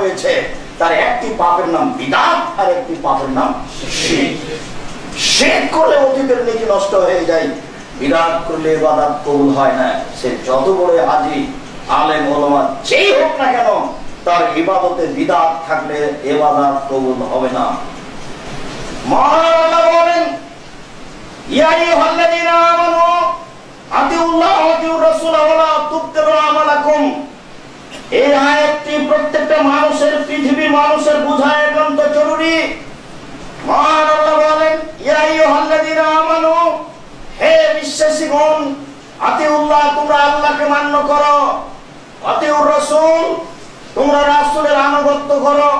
রয়েছে তার একটি পাপের নাম বিদাত, আর একটি পাপের নাম শেখ করলে অতীতের নেকি নষ্ট হয়ে যায়। বিরাট করলে এবাদাত কবুল হয় না। সে যত বড় হাজি, আলেম, ওলামা, যেই হোক না কেন, তার ইবাদতে বিদাত থাকলে এবাদাত কবুল হবে না। আল্লাহ বলেন, ইয়া আইয়ুহাল্লাযীনা আমানু আতিউল্লাহ ওয়া আতিউর রাসূল ওয়া লা তুবতিলু আমালাকুম এই আয়াতটি প্রত্যেকটা মানুষের পৃথিবীর মানুষের বোঝা একান্ত জরুরি। বলেন হে বিশ্বাসীগণ, আতিউল্লাহ, তোমরা আল্লাহকে মান্য করো। আতিউর তোমরা আনুগত্য করো।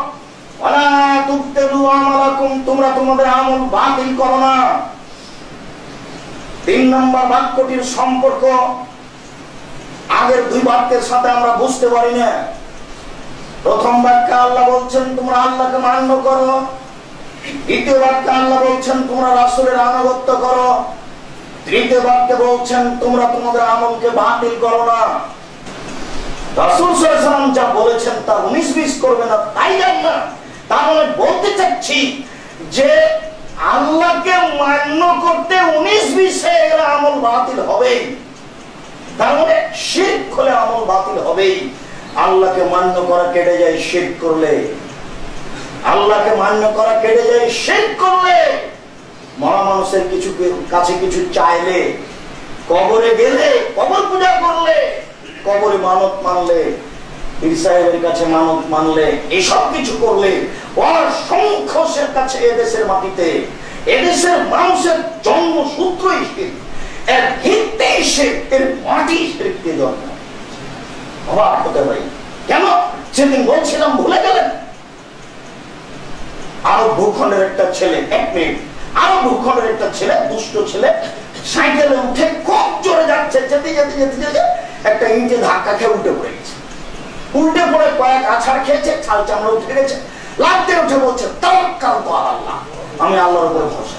তোমরা তোমাদের আমল বাতিল করো না। তিন নম্বর বাক্যটির সম্পর্ক আগের দুই বাক্যের সাথে আমরা বুঝতে পারি না। প্রথম বাক্যে আল্লাহ বলছেন, তোমরা আল্লাহকে মান্য করো। দ্বিতীয় বাক্যে আল্লাহ বলছেন, তোমরা রাসূলের আনুগত্য করো। তৃতীয় বাক্যে বলছেন, তোমরা তোমাদের আমলকে বাতিল করো না। রাসূল সাল্লাল্লাহু যা বলেছেন তা উনিশ বিশ করবে না, তাই না। মানে বলতে চাচ্ছি যে আল্লাহকে মান্য করতে উনিশ বিশে এরা আমল বাতিল হবেই। তার মানে শিরক হলে আমল বাতিল হবেই। আল্লাহকে মান্য করা কেটে যায় শিরক করলে। আল্লাহকে মান্য করা কেটে যায় শিরক করলে। মরা মানুষের কিছু কাছে কিছু চাইলে, কবরে গেলে, কবর পূজা করলে, কবরে মানত মানলে, পীর সাহেবের কাছে মানত মানলে, এসব কিছু করলে অসংখ্যের কাছে এদেশের মাটিতে, এদেশের মানুষের জন্মসূত্রই শিল্প এর ভিত্তি এর মাটি শিল্পকে জন্ম অবাক হতে পারি। কেন? সেদিন বলছিলাম, ভুলে গেলেন? আরও ভূখণ্ডের একটা ছেলে, এক মিনিট। আরও ভূখণ্ডের একটা ছেলে, দুষ্ট ছেলে, সাইকেলে উঠে খুব জোরে যাচ্ছে, যেতে যেতে যেতে যেতে একটা ইঞ্চে ধাক্কা খেয়ে উল্টে পড়ে গেছে। উল্টে পড়ে কয়েক আছাড় খেয়েছে, ছাল চামড়া উঠে গেছে। লাগতে উঠে বলছে তাওয়াক্কাল তো আল্লাহ। আমি আল্লাহর উপরে ভরসা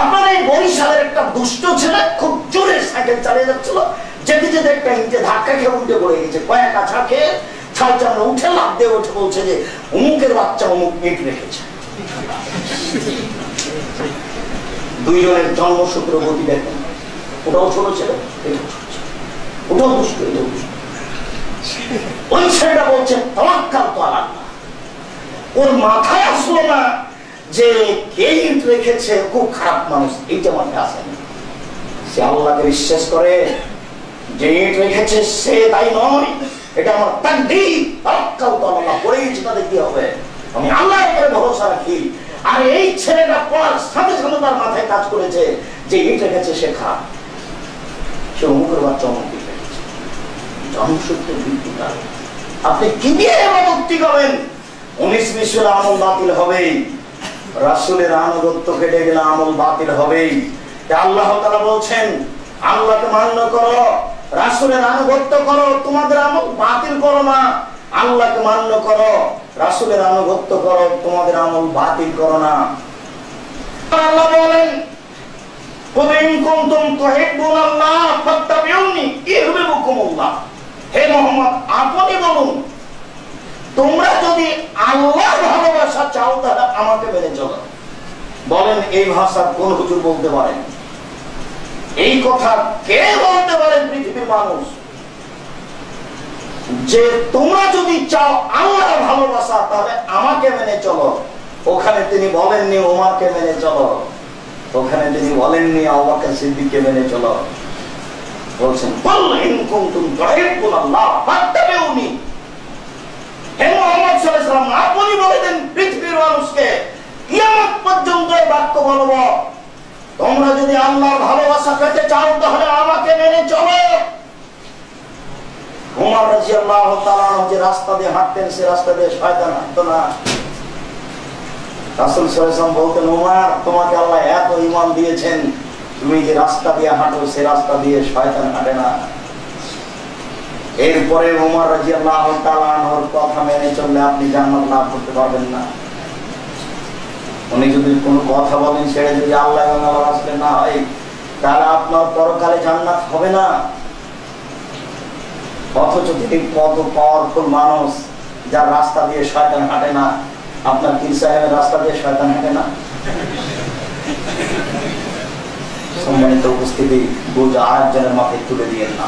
আপনার এই বরিশালের একটা দুষ্ট ছেলে খুব জোরে সাইকেল চালিয়ে যাচ্ছিল যেতে যেতে একটা ইঞ্চে ধাক্কা খেয়ে উল্টে পড়ে গেছে, কয়েক আছাড় খেয়ে ছাল চামড়া উঠে লাভ দিয়ে উঠে বলছে যে, অমুকের বাচ্চা অমুক ইট রেখেছে। দুইজনের জন্মসূত্র গতি দেখেন ওটাও ছোট ছেলে। ওটাও দুষ্ট, এটাও দুষ্ট। ওই ছেলেটা বলছে তওয়াক্কাল তো আল্লাহ ওর মাথায় আসলো না যে কে ইট রেখেছে, খুব খারাপ মানুষ, এইটা মাথায় আসেনি। সে আল্লাহকে বিশ্বাস করে যে ইট রেখেছে সে তাই নয়। এটা আমার তো আল্লাহ তাদের কি হবে? আমি ভরসা রাখি। আর এই ছেলেটা পড়ার সাথে সাথে তার মাথায় কাজ করেছে। যে ইট রেখেছে সে খারাপ সে অমুকের বাচ্চা তার আপনি কি দিয়ে মুক্তি করবেন উনিশ বিশ্বের আমল বাতিল হবেই। রাসুলের আনুগত্য কেটে গেলে আমল বাতিল হবেই। আল্লাহ তাআলা বলছেন, আল্লাহকে মান্য করো। রাসুলের আনুগত্য করো, তোমাদের আমল বাতিল করো না। আল্লাহকে মান্য করো, রাসুলের আনুগত্য করো, তোমাদের আমল বাতিল করো না। আল্লাহ বলেন আমাকে মেনে চলো। বলেন, এই ভাষা কোন হুজুর বলতে পারেন? এই কথা কে বলতে পারেন পৃথিবীর মানুষ? যে তোমরা যদি চাও আল্লাহর ভালোবাসা, তাহলে আমাকে মেনে চলো। ওখানে তিনি বলেননি ওমারকে মেনে চলো। ওখানে তিনি বলেননি আল্লাহকে সিদ্দিককে মেনে চলো। বলছেন আপনি বলে দেন পৃথিবীর মানুষকে কিয়ামত পর্যন্ত এই বাক্য বলব তোমরা যদি ভালোবাসা পেতে চাও, তাহলে আমাকে মেনে চলো। উমর যে রাস্তা দিয়ে হাঁটতেন রাস্তা দিয়ে শয়তান হাঁটতো না। রাসূল সাল্লাল্লাহু বলতেন তোমাকে আল্লাহ এত ঈমান দিয়েছেন, তুমি যে রাস্তা দিয়ে হাঁটো, সে রাস্তা দিয়ে শয়তান হাঁটে না। এরপরে উমর আনহুর কথা মেনে চললে আপনি জান্নাত লাভ করতে পারবেন না। উনি যদি কোনো কথা বলেন, সেটা যদি আল্লাহ আল্লাহ না হয় তাহলে আপনার পরকালে জান্নাত হবে না। অথচ তিনি কত পাওয়ারফুল মানুষ, যার রাস্তা দিয়ে শয়তান হাঁটে না। আপনার পীর সাহেবের রাস্তা দিয়ে শয়তান হাঁটে না। সম্মানিত উপস্থিতি আরেকজনের মাথায় তুলে দিয়ে না।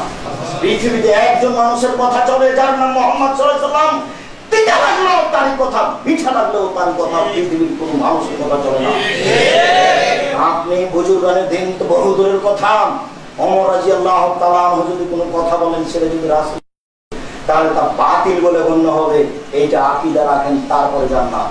পৃথিবীতে একজন মানুষের কথা চলে, যার নাম মোহাম্মদ তারই কথা, মিঠা লাগলেও পানি কথা, পৃথিবীর কোন মানুষের কথা চলে না। আপনি বুজুর্গানের দিন তো বহু দূরের কথা। অমর রাজি আল্লাহ তালাহ যদি কোনো কথা বলেন, সেটা যদি রাস্তা তাহলে তা বাতিল বলে গণ্য হবে। এইটা আকিদা রাখেন, তারপরে জান্নাত।